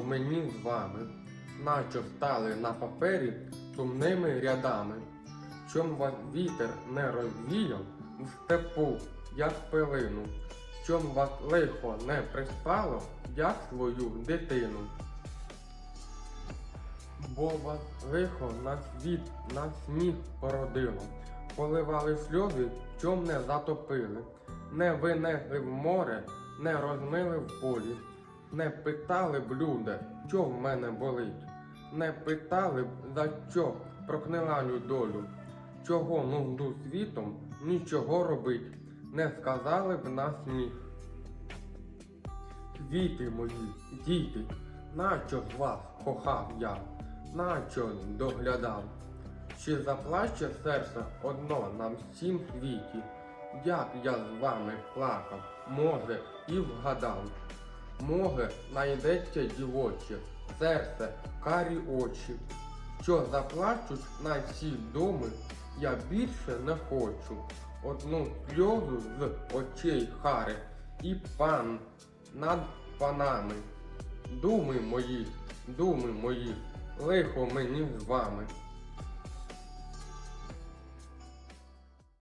мені з вами, наче стали на папері сумними рядами. Чом вас вітер не розвіяв в степу, як пилину, чом вас лихо не приспало, як свою дитину. Бо вас лихо на світ, на сніг породило, поливали сльози, чом не затопили, не винесли в море, не розмили в полі, не питали б люди, що в мене болить, не питали б, за що проклинаю долю, чого нужду світом нічого робить, не сказали б на сміх. Квіти мої, діти, нащо з вас кохав я, нащо доглядав? Чи заплаче серце одно на всім світі, як я з вами плакав, може, і вгадав. Може, найдеться дівоче, серце, карі очі, що заплачуть на всі доми, я більше не хочу. Одну сльозу з очей хари і пан над панами. Думи мої, думи мої, лихо мені з вами.